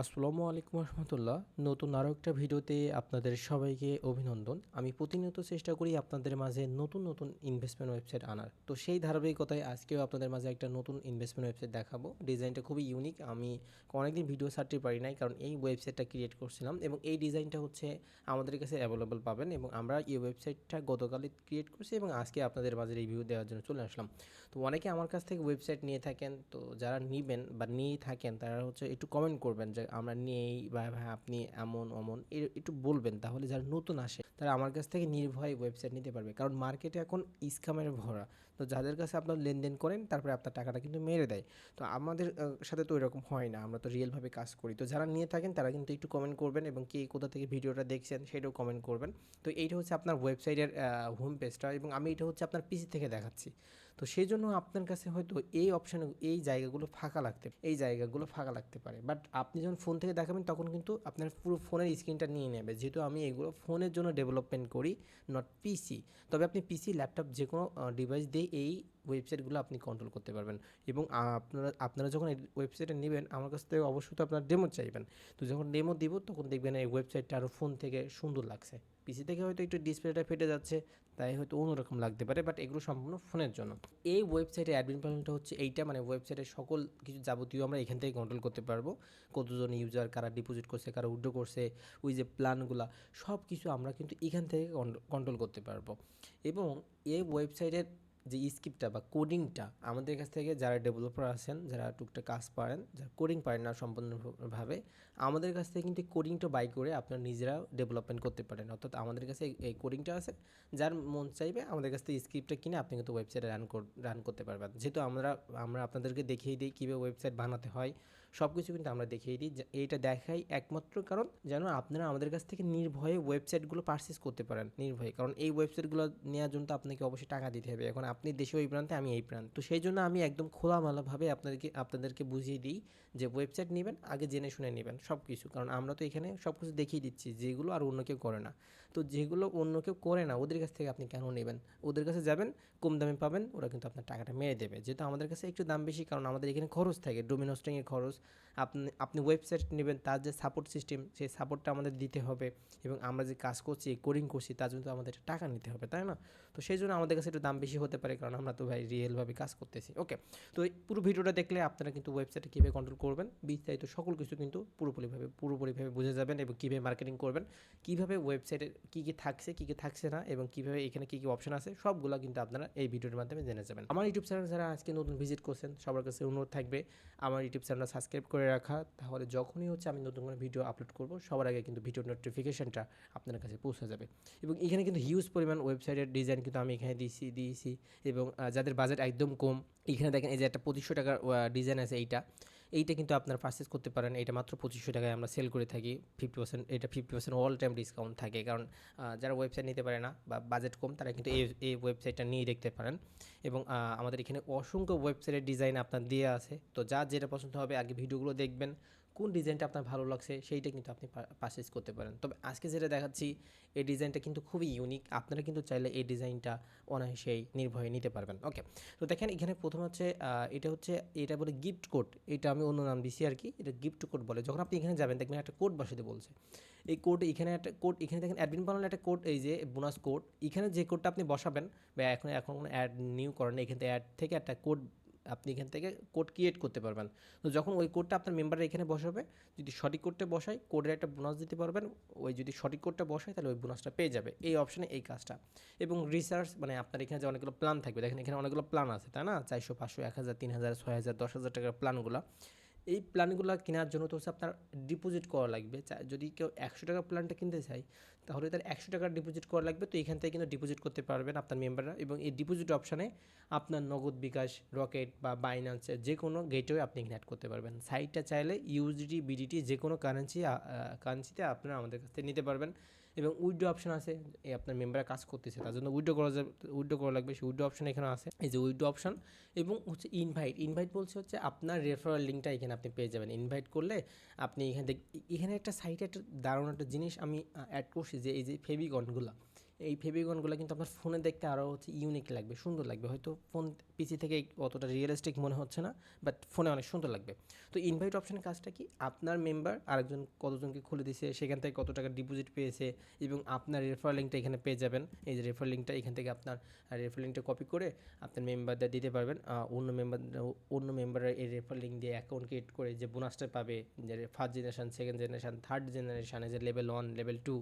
আসসালামু আলাইকুম রহমতুল্লাহ। নতুন আরও একটা ভিডিওতে আপনাদের সবাইকে অভিনন্দন। আমি প্রতিনিয়ত চেষ্টা করি আপনাদের মাঝে নতুন নতুন ইনভেস্টমেন্ট ওয়েবসাইট আনার। তো সেই ধারাবাহিকতায় আজকেও আপনাদের মাঝে একটা নতুন ইনভেস্টমেন্ট ওয়েবসাইট দেখাবো। ডিজাইনটা খুবই ইউনিক আমি অনেকদিন ভিডিও ছাড়তে পারি নাই কারণ এই ওয়েবসাইটটা ক্রিয়েট করছিলাম এবং এই ডিজাইনটা হচ্ছে আমাদের কাছে অ্যাভেলেবল পাবেন এবং আমরা এই ওয়েবসাইটটা গতকালই ক্রিয়েট করছি এবং আজকে আপনাদের মাঝে রিভিউ দেওয়ার জন্য চলে আসলাম। তো অনেকে আমার কাছ থেকে ওয়েবসাইট নিয়ে থাকেন। তো যারা নিবেন বা নিয়েই থাকেন তারা হচ্ছে একটু কমেন্ট করবেন যে আমরা নেই বা ভাই আপনি এমন, অমন একটু বলবেন তাহলে যারা নতুন আসে, তারা আমার কাছ থেকে নির্ভয়ে ওয়েবসাইট নিতে পারবে। কারণ মার্কেটে এখন স্ক্যামের ভরা। তো যাদের কাছে আপনার লেনদেন করেন, তারপরে আপনার টাকাটা কিন্তু মেরে দেয়। তো আমাদের সাথে তো এরকম হয় না, আমরা তো রিয়েলভাবে কাজ করি। তো যারা নিয়ে থাকেন, তারা কিন্তু একটু কমেন্ট করবেন এবং কে কোথা থেকে ভিডিওটা দেখছেন, সেটাও কমেন্ট করবেন। তো এইটা হচ্ছে আপনার ওয়েবসাইটের হোম পেজটা এবং আমি এটা হচ্ছে আপনার পিসি থেকে দেখাচ্ছি। তো সেই জন্য আপনার কাছে হয়তো এই অপশান এই জায়গাগুলো ফাঁকা লাগতে, এই জায়গাগুলো ফাঁকা লাগতে পারে। বাট আপনি যখন ফোন থেকে দেখাবেন, তখন কিন্তু আপনার পুরো ফোনের স্ক্রিনটা নিয়ে নেবে। যেহেতু আমি এগুলো ফোনের জন্য ডেভেলপমেন্ট করি নট পিসি তবে আপনি পিসি ল্যাপটপ যে কোনো ডিভাইস দিয়ে এই ওয়েবসাইটগুলো আপনি কন্ট্রোল করতে পারবেন। এবং আপনারা আপনারা যখন এই ওয়েবসাইটে নেবেন, আমার কাছ থেকে অবশ্যই তো আপনার ডেমো চাইবেন। তো যখন ডেমো দিব, তখন দেখবেন এই ওয়েবসাইটটা আরও ফোন থেকে সুন্দর লাগছে। পিসি থেকে হয়তো একটু ডিসপ্লেটা ফেটে যাচ্ছে, তাই হয়তো অন্যরকম লাগতে পারে বাট এগুলো সম্পূর্ণ ফোনের জন্য। এই ওয়েবসাইটে অ্যাডমিন প্যানেলটা হচ্ছে এইটা মানে ওয়েবসাইটের সকল কিছু যাবতীয় আমরা এখান থেকে কন্ট্রোল করতে পারব। কতজন ইউজার কারা ডিপোজিট করছে, কারা উড্রো করছে, ওই যে প্ল্যানগুলা সব কিছু আমরা কিন্তু এখান থেকে কন্ট্রোল করতে পারব। এবং এই ওয়েবসাইটের যে স্ক্রিপ্টটা বা কোডিংটা আমাদের কাছ থেকে যারা ডেভেলপার আছেন, যারা টুকটাক কাজ পারেন, যারা কোডিং পারেন না সম্পূর্ণভাবে, আমাদের কাছ থেকে কিন্তু কোডিংটা বাই করে আপনারা নিজেরাও ডেভেলপমেন্ট করতে পারেন। অর্থাৎ আমাদের কাছে এই কোডিংটা আছে, যার মন চাইবে আমাদের কাছ থেকে স্ক্রিপ্টটা কিনে আপনি কিন্তু ওয়েবসাইটে রান রান করতে পারবেন। যেহেতু আমরা আমরা আপনাদেরকে দেখিয়ে দিই কীভাবে ওয়েবসাইট বানাতে হয় সব কিছু কিন্তু আমরা দেখিয়ে দিই। এইটা দেখাই একমাত্র কারণ যেন আপনারা আমাদের কাছ থেকে নির্ভয়ে ওয়েবসাইটগুলো পারচেস করতে পারেন, নির্ভয়ে। কারণ এই ওয়েবসাইটগুলো নেওয়ার জন্য তো আপনাকে অবশ্যই টাকা দিতে হবে। এখন আপনি দেশে ওই প্রান্তে, আমি এই প্রান্ত। তো সেই জন্য আমি একদম খোলামেলাভাবে আপনাদেরকে আপনাদেরকে বুঝিয়ে দিই যে ওয়েবসাইট নেবেন, আগে জেনে শুনে নেবেন সব কিছু কারণ আমরা তো এখানে সব কিছু দেখিয়ে দিচ্ছি, যেগুলো আর অন্য কেউ করে না। তো যেগুলো অন্য কেউ করে না, ওদের কাছ থেকে আপনি কেন নেবেন? ওদের কাছে যাবেন, কম দামে পাবেন, ওরা কিন্তু আপনার টাকাটা মেরে দেবে। যেহেতু আমাদের কাছে একটু দাম বেশি, কারণ আমাদের এখানে খরচ থাকে ডোমিন হোস্টিংয়ের খরচ। আপনি আপনি ওয়েবসাইট নেবেন, তার যে সাপোর্ট সিস্টেম সেই সাপোর্টটা আমাদের দিতে হবে। এবং আমরা যে কাজ করছি কোডিং করছি, তার জন্য আমাদের টাকা নিতে হবে, তাই না? তো সেই জন্য আমাদের কাছে একটু দাম বেশি হতে পারে, কারণ আমরা তো ভাই রিয়েলভাবে কাজ করতেছি। ওকে, তো এই পুরো ভিডিওটা দেখলে আপনারা কিন্তু ওয়েবসাইটে কীভাবে কন্ট্রোল করবেন, বিস্তারিত সকল কিছু কিন্তু পুরোপুরিভাবে পুরোপুরিভাবে বুঝে যাবেন এবং কীভাবে মার্কেটিং করবেন, কীভাবে ওয়েবসাইটে কী কী থাকছে, কী কী থাকছে না এবং কীভাবে এখানে কী কী অপশন আছে, সবগুলো কিন্তু আপনারা এই ভিডিওর মাধ্যমে জেনে যাবেন। আমার ইউটিউব চ্যানেল যারা আজকে নতুন ভিজিট করছেন, সবার কাছে অনুরোধ থাকবে আমার ইউটিউব চ্যানেলটা সাবস্ক্রাইব করে রাখা। তাহলে যখনই হচ্ছে আমি নতুন কোনো ভিডিও আপলোড করব, সবার আগে কিন্তু ভিডিও নোটিফিকেশনটা আপনার কাছে পৌঁছে যাবে। এবং এখানে কিন্তু হিউজ পরিমাণ ওয়েবসাইটের ডিজাইন কিন্তু আমি এখানে দিয়েছি দিয়েছি এবং যাদের বাজেট একদম কম, এখানে দেখেন এই যে একটা পঁচিশশো টাকার ডিজাইন আছে এইটা। এইটা কিন্তু আপনারা পারচেস করতে পারেন। এটা মাত্র পঁচিশশো টাকায় আমরা সেল করে থাকি। ফিফটি পার্সেন্ট এটা fifty percent all time discount থাকে। কারণ যারা ওয়েবসাইট নিতে পারে না বা বাজেট কম, তারা কিন্তু এই এই ওয়েবসাইটটা নিয়ে দেখতে পারেন। এবং আমাদের এখানে অসংখ্য ওয়েবসাইটের ডিজাইন আপনার দেওয়া আছে। তো যা যেটা পছন্দ হবে, আগে ভিডিওগুলো দেখবেন। কোন ডিজাইনটা আপনার ভালো লাগছে সেইটা কিন্তু আপনি পারচেস করতে পারেন। তবে আজকে যেটা দেখাচ্ছি, এই ডিজাইনটা কিন্তু খুবই ইউনিক আপনারা কিন্তু চাইলে এই ডিজাইনটা অনায়াসেই নির্ভয়ে নিতে পারবেন। ওকে তো দেখেন, এখানে প্রথম হচ্ছে এটা হচ্ছে, এটা বলে গিফট কোড এটা আমি অন্য নাম দিছি আর কি এটা গিফট কোড বলে। যখন আপনি এখানে যাবেন, দেখবেন একটা কোড বসাতে বলছে। এই কোড এখানে একটা কোড এখানে দেখেন অ্যাডমিন বানালে একটা কোড এই যে বোনাস কোড এখানে যে কোডটা আপনি বসাবেন, বা এখন এখন অ্যাড নিউ করেন, এখান থেকে অ্যাড থেকে একটা কোড আপনি এখান থেকে কোড ক্রিয়েট করতে পারবেন। তো যখন ওই কোডটা আপনার মেম্বাররা এখানে বসাবে, যদি সঠিক কোডটা বসায় কোডের একটা বোনাস দিতে পারবেন। ওই যদি সঠিক কোডটা বসায়, তাহলে ওই বোনাসটা পেয়ে যাবে। এই অপশানে এই কাজটা। এবং রিসার্চ মানে আপনার এখানে যে অনেকগুলো প্ল্যান থাকবে, দেখেন এখানে অনেকগুলো প্ল্যান আছে, তাই না? চারশো, পাঁচশো, এক হাজার, তিন হাজার, ছয় হাজার, দশ হাজার টাকার প্ল্যানগুলো এই প্ল্যানগুলো কেনার জন্য তো হচ্ছে আপনার ডিপোজিট করা লাগবে। যদি কেউ একশো টাকার প্ল্যানটা কিনতে চায়, তাহলে তার একশো টাকার ডিপোজিট করা লাগবে। তো এখান থেকে কিন্তু ডিপোজিট করতে পারবেন আপনার মেম্বাররা এবং এই ডিপোজিট অপশানে আপনার নগদ বিকাশ রকেট বা বাইন্যান্সের যে কোনো গেটওয়ে আপনি এখানে অ্যাড করতে পারবেন। সাইটটা চাইলে ইউজিডি বিডিটি যে কোনো কারেন্সি কারেন্সিতে আপনারা আমাদের কাছ থেকে নিতে পারবেন। এবং উইডো অপশন আছে, এই আপনার মেম্বাররা কাজ করতেছে, তার জন্য উইড্রো করা যাবে উইড্রো করা লাগবে, সেই উইড্রো অপশন এখানে আছে। এই যে উইড্রো অপশন এবং হচ্ছে ইনভাইট ইনভাইট বলছে হচ্ছে আপনার রেফারেল লিঙ্কটা এখানে আপনি পেয়ে যাবেন। ইনভাইট করলে আপনি এখানে এখানে একটা সাইটে একটা দারুণ একটা জিনিস আমি অ্যাড করছি যে এই যে ফেবিকনগুলো এই ফেভিকনগুলো কিন্তু আপনার ফোনে দেখতে আরও হচ্ছে ইউনিক লাগবে, সুন্দর লাগবে। হয়তো ফোন পিসি থেকে অতটা রিয়েলিস্টিক মনে হচ্ছে না বাট ফোনে অনেক সুন্দর লাগবে। তো ইনভাইট অপশনের কাজটা কি? আপনার মেম্বার আরেকজন কতজনকে খুলে দিছে, সেখান থেকে কত টাকা ডিপোজিট পেয়েছে এবং আপনার রেফার লিঙ্কটা এখানে পেয়ে যাবেন। এই যে রেফার লিঙ্কটা এখান থেকে আপনার রেফার লিঙ্কটা কপি করে আপনার মেম্বারদের দিতে পারবেন। অন্য মেম্বার অন্য মেম্বাররা এই রেফার লিঙ্ক দিয়ে অ্যাকাউন্ট ক্রিয়েট করে যে বোনাসটা পাবে, যে first generation second generation third জেনারেশানে যে লেভেল ওয়ান লেভেল টু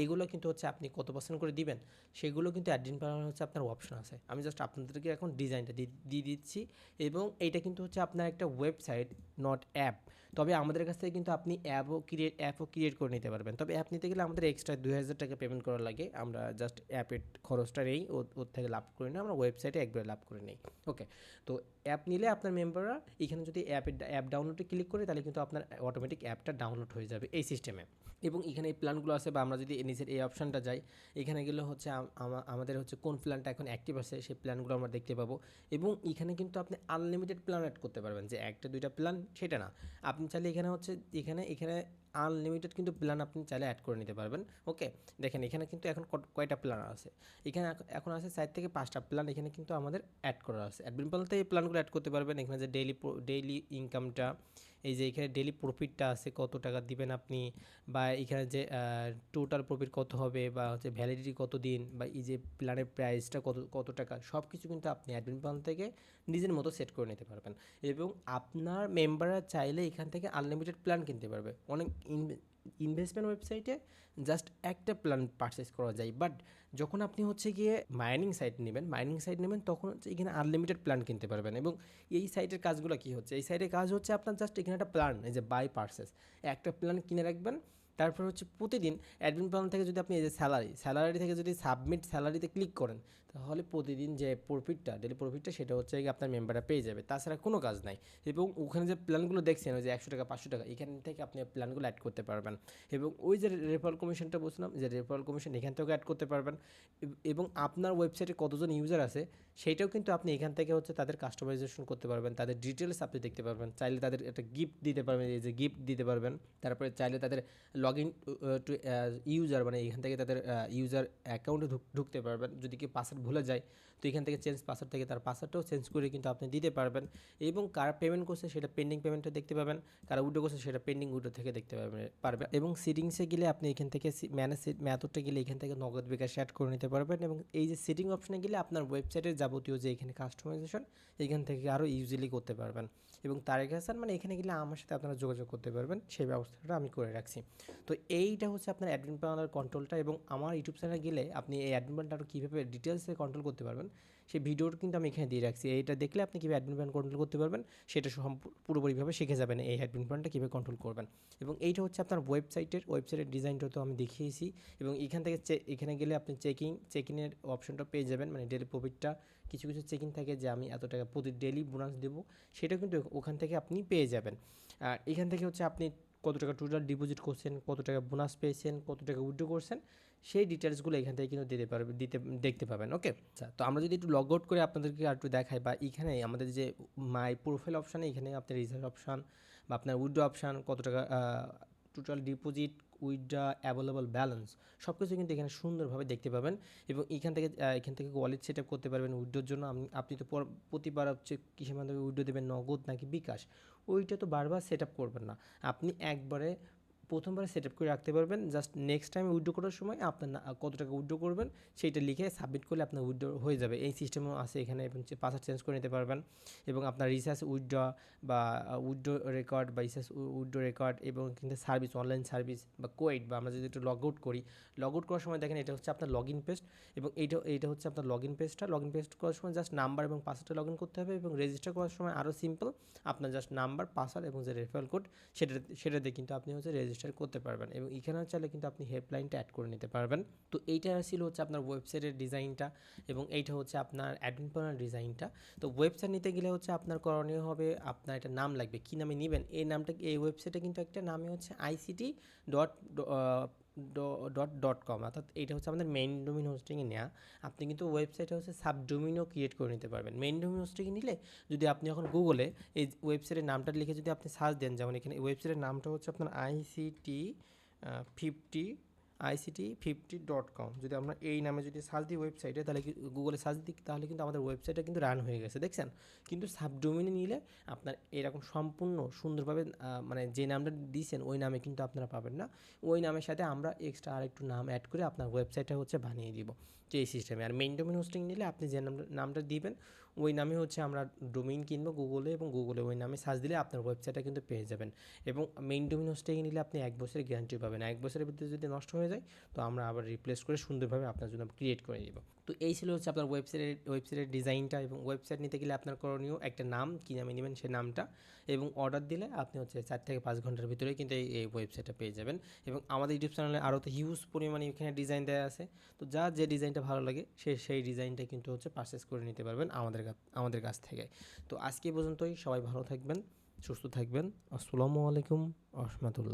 এইগুলো কিন্তু হচ্ছে আপনি কত পার্সেন্ট করে দিবেন, সেগুলো কিন্তু অ্যাডমিন প্যানেল হচ্ছে আপনার অপশন আছে। আমি জাস্ট আপনাদেরকে এখন ডিজাইনটা দিয়ে দিচ্ছি এবং এইটা কিন্তু হচ্ছে আপনার একটা ওয়েবসাইট নট অ্যাপ তবে আমাদের কাছ থেকে কিন্তু আপনি অ্যাপও ক্রিয়েট অ্যাপও ক্রিয়েট করে নিতে পারবেন। তবে অ্যাপ নিতে গেলে আমাদের এক্সট্রা দুই হাজার টাকা পেমেন্ট করা লাগে। আমরা জাস্ট অ্যাপের খরচটা নেই, ওর থেকে লাভ করি না, আমরা ওয়েবসাইটে একবারে লাভ করে নেই। ওকে তো অ্যাপ নিলে আপনার মেম্বাররা এখানে যদি অ্যাপের অ্যাপ ডাউনলোডে ক্লিক করে, তাহলে কিন্তু আপনার অটোমেটিক অ্যাপটা ডাউনলোড হয়ে যাবে এই সিস্টেমে এবং এখানে এই প্ল্যানগুলো আছে বা আমরা যদি নিচের এই অপশানটা যাই, এখানে গেলে হচ্ছে আমাদের হচ্ছে কোন প্ল্যানটা এখন অ্যাক্টিভ আছে, সেই প্ল্যানগুলো আমরা দেখতে পাবো। এবং এখানে কিন্তু আপনি আনলিমিটেড প্ল্যান অ্যাড করতে পারবেন, যে একটা, দুইটা প্ল্যান সেটা না। আপনি চাইলে এখানে হচ্ছে, এখানে এখানে আনলিমিটেড কিন্তু প্ল্যান আপনি চাইলে অ্যাড করে নিতে পারবেন ওকে দেখেন, এখানে কিন্তু এখন কয়টা প্ল্যান আছে? এখানে এখ- এখন আছে চার থেকে পাঁচটা প্ল্যান এখানে কিন্তু আমাদের অ্যাড করা আছে। অ্যাডমিন প্ল্যানতে এই প্ল্যানগুলো অ্যাড করতে পারবেন, এখানে যে ডেইলি ডেইলি ইনকামটা এই যে এখানে ডেলি প্রফিটটা আছে, কত টাকা দিবেন আপনি? বা এখানে যে টোটাল প্রফিট কত হবে? বা হচ্ছে ভ্যালিডিটি কত দিন? বা এই যে প্ল্যানের প্রাইসটা কত কত টাকা? সব কিছু কিন্তু আপনি অ্যাডমিন প্ল্যান থেকে নিজের মতো সেট করে নিতে পারবেন। এবং আপনার মেম্বাররা চাইলে এখান থেকে আনলিমিটেড প্ল্যান কিনতে পারবে। অনেক ইনভেস্টমেন্ট ওয়েবসাইটে জাস্ট একটা প্ল্যান পারচেস করা যায়। বাট যখন আপনি হচ্ছে গিয়ে মাইনিং সাইট নেবেন মাইনিং সাইট নেবেন, তখন হচ্ছে এখানে আনলিমিটেড প্ল্যান কিনতে পারবেন। এবং এই সাইটের কাজগুলো কি হচ্ছে? এই সাইটের কাজ হচ্ছে আপনার জাস্ট এখানে একটা প্ল্যান এই যে বাই পার্সেস একটা প্ল্যান কিনে রাখবেন, তারপর হচ্ছে প্রতিদিন অ্যাডমিন প্ল্যান থেকে যদি আপনি এই যে স্যালারি স্যালারি থেকে যদি সাবমিট স্যালারিতে ক্লিক করেন তাহলে প্রতিদিন যে প্রফিটটা ডেলি প্রফিটটা সেটা হচ্ছে আপনার মেম্বাররা পেয়ে যাবে। তাছাড়া কোনো কাজ নাই। এবং ওখানে যে প্ল্যানগুলো দেখছেন, ওই যে একশো টাকা, পাঁচশো টাকা, এখান থেকে আপনি প্ল্যানগুলো অ্যাড করতে পারবেন। এবং ওই যে রেফারেল কমিশনটা বলছিলাম, যে রেফারেল কমিশন এখান থেকেও অ্যাড করতে পারবেন। এবং আপনার ওয়েবসাইটে কতজন ইউজার আছে সেইটাও কিন্তু আপনি এখান থেকে হচ্ছে তাদের কাস্টমাইজেশন করতে পারবেন। তাদের ডিটেলস আপনি দেখতে পারবেন। চাইলে তাদের একটা গিফট দিতে পারবেন, এই যে গিফট দিতে পারবেন। তারপরে চাইলে তাদের লগ ইন টু ইউজার মানে এখান থেকে তাদের ইউজার অ্যাকাউন্টে ঢুকতে পারবেন। যদি কি পাসওয়ার্ড ভুলে যায়। তো এখান থেকে চেঞ্জ পাসওয়ার্ড থেকে তার পাসওয়ার্ডটাও চেঞ্জ করে কিন্তু আপনি দিতে পারবেন। এবং কার পেমেন্ট করছে সেটা পেন্ডিং পেমেন্টটা দেখতে পাবেন, কার উইডো করছে সেটা পেন্ডিং উইডো থেকে দেখতে পাবেন পারবেন এবং সিটিংসে গেলে আপনি এখান থেকে ম্যানেজ ম্যাথডটা গেলে এখান থেকে নগদ বিকাশ অ্যাড করে নিতে পারবেন। এবং এই যে সেটিং অপশনে গেলে আপনার ওয়েবসাইটের যাবতীয় যে এখানে কাস্টমাইজেশন এখান থেকে আরও ইউজিলি করতে পারবেন। এবং তারেক হাসান মানে এখানে গেলে আমার সাথে আপনারা যোগাযোগ করতে পারবেন, সেই ব্যবস্থাটা আমি করে রাখছি। তো এইটা হচ্ছে আপনার অ্যাডমিন প্যানেলের কন্ট্রোলটা এবং আমার ইউটিউব চ্যানেলে গেলে আপনি এই অ্যাডমিন প্যানেলটা কীভাবে ডিটেলসে কন্ট্রোল করতে পারবেন সেই ভিডিওটা কিন্তু আমি এখানে দিয়ে রাখছি। এইটা দেখলে আপনি কীভাবে অ্যাডমিন প্যান কন্ট্রোল করতে পারবেন, সেটা পুরোপুরিভাবে শিখে যাবেন এই অ্যাডমিন প্যানটা কীভাবে কন্ট্রোল করবেন। এবং এইটা হচ্ছে আপনার ওয়েবসাইটের ওয়েবসাইটের ডিজাইনটা তো আমি দেখিয়েছি। এবং এখান থেকে এখানে গেলে আপনি চেকিং চেকিংয়ের অপশনটা পেয়ে যাবেন। মানে ডেলি প্রফিটটা কিছু কিছু চেকিং থাকে যে আমি এত টাকা প্রতি ডেলি বোনাস দেবো সেটা কিন্তু ওখান থেকে আপনি পেয়ে যাবেন। আর এখান থেকে হচ্ছে আপনি কত টাকা টোটাল ডিপোজিট করছেন, কত টাকা বোনাস পেয়েছেন, কত টাকা উইথড্র করছেন সেই ডিটেলসগুলো এখান থেকে কিন্তু দিতে পারবে, দিতে, দেখতে পাবেন ওকে আচ্ছা তো আমরা যদি একটু লগ আউট করে আপনাদেরকে আর একটু দেখাই, বা এখানে আমাদের যে মাই প্রোফাইল অপশানে এখানে আপনার রিজার্ভ অপশান বা আপনার উইড্রো অপশান কত টাকা total deposit withdraw available balance সব কিছু কিন্তু এখানে সুন্দরভাবে দেখতে পাবেন এবং এখান থেকে এখান থেকে ওয়ালেট সেট আপ করতে পারবেন উইথড্রোর জন্য। আপনি তো পর- প্রতিবার হচ্ছে কিসের মাধ্যমে উইড্রো দেবেন, নগদ নাকি বিকাশ? ওইটা তো বারবার সেট আপ করবেন না। আপনি একবারে প্রথমবার সেট আপ করে রাখতে পারবেন। জাস্ট নেক্সট টাইম উইড্রো করার সময় আপনার কত টাকা উইড্রো করবেন সেইটা লিখে সাবমিট করলে আপনার উইড্রো হয়ে যাবে। এই সিস্টেমও আছে এখানে, এবং পাসওয়ার্ড চেঞ্জ করে নিতে পারবেন। এবং আপনার রিসার্চ উইথড্র বা উইড্রো রেকর্ড বা রিসার্চ উইথড্রো রেকর্ড এবং কিন্তু সার্ভিস অনলাইন সার্ভিস বা কোয়েট বা আমরা যদি একটু লগ আউট করি লগ আউট করার সময় দেখেন এটা হচ্ছে আপনার লগ ইন পেস্ট এবং এইটা এইটা হচ্ছে আপনার লগ ইন পেজটা লগ ইন পেস্ট করার সময় জাস্ট নাম্বার এবং পাসওয়ার্ডটা লগ ইন করতে হবে এবং রেজিস্টার করার সময় আরও সিম্পল আপনার জাস্ট নাম্বার পাসওয়ার্ড এবং যে রেফারেল কোড সেটা, সেটাতে কিন্তু আপনি হচ্ছে রেজিস্টার করতে পারবেন এবং এখানে চাইলে কিন্তু আপনি হেল্পলাইনটা অ্যাড করে নিতে পারবেন। তো এইটা ছিল হচ্ছে আপনার ওয়েবসাইটের ডিজাইনটা এবং এইটা হচ্ছে আপনার অ্যাডমিন প্যানেল ডিজাইনটা তো ওয়েবসাইট নিতে গেলে হচ্ছে আপনার করণীয় হবে আপনার একটা নাম লাগবে। কী নামে নেবেন? এই নামটা, এই ওয়েবসাইটে কিন্তু একটা নামে হচ্ছে ICT dot dot dot com অর্থাৎ এটা হচ্ছে আমাদের মেইন ডোমিন হোস্টিংয়ে নেওয়া আপনি কিন্তু ওয়েবসাইটে হচ্ছে সাব ডোমিনও ক্রিয়েট করে নিতে পারবেন। মেইন ডোমিন হোস্টিংয়ে নিলে যদি আপনি এখন গুগলে এই ওয়েবসাইটের নামটা লিখে যদি আপনি সার্চ দেন, যেমন এখানে ওয়েবসাইটের নামটা হচ্ছে আপনার ICT fifty ICT fifty dot com যদি আমরা এই নামে যদি সার্চ দিই ওয়েবসাইটে তাহলে কি গুগলে সার্চ দিই তাহলে কিন্তু আমাদের ওয়েবসাইটটা কিন্তু রান হয়ে গেছে, দেখছেন? কিন্তু সাবডোমিনে নিলে আপনার এরকম সম্পূর্ণ সুন্দরভাবে মানে যে নামটা দিয়েছেন, ওই নামে কিন্তু আপনারা পাবেন না। ওই নামের সাথে আমরা এক্সট্রা আরেকটু নাম অ্যাড করে আপনার ওয়েবসাইটটা হচ্ছে বানিয়ে দিব তো এই সিস্টেমে আর মেইন ডোমেন হোস্টিং নিলে আপনি যে নামটা নামটা দিবেন, ওই নামে হচ্ছে আমরা ডোমেইন কিনবো গুগলে এবং গুগলে ওই নামে সার্চ দিলে আপনার ওয়েবসাইটটা কিন্তু পেয়ে যাবেন। এবং মেইন ডোমেন হোস্টিং নিলে আপনি এক বছরের গ্যারান্টি পাবেন। এক বছরের ভিতরে যদি নষ্ট হয়ে যায় তো আমরা আবার রিপ্লেস করে সুন্দরভাবে আপনার জন্য ক্রিয়েট করে দিব তো এই ছিল হচ্ছে আপনার ওয়েবসাইটের ওয়েবসাইটের ডিজাইনটা এবং ওয়েবসাইট নিতে গেলে আপনার করণীয় একটা নাম, কী নামে নেবেন সেই নামটা এবং অর্ডার দিলে আপনি হচ্ছে চার থেকে পাঁচ ঘণ্টার ভিতরে কিন্তু এই ওয়েবসাইটটা পেয়ে যাবেন এবং আমাদের ইউটিউব চ্যানেলে আরও তো হিউজ পরিমাণে এখানে ডিজাইন দেওয়া আছে। তো যা, যে ডিজাইনটা ভালো লাগে সে, সেই ডিজাইনটা কিন্তু হচ্ছে পারচেস করে নিতে পারবেন আমাদের আমাদের কাছ থেকে। তো আজকে পর্যন্তই, সবাই ভালো থাকবেন, সুস্থ থাকবেন। আসসালামু আলাইকুম, রহমতুল্লাহ।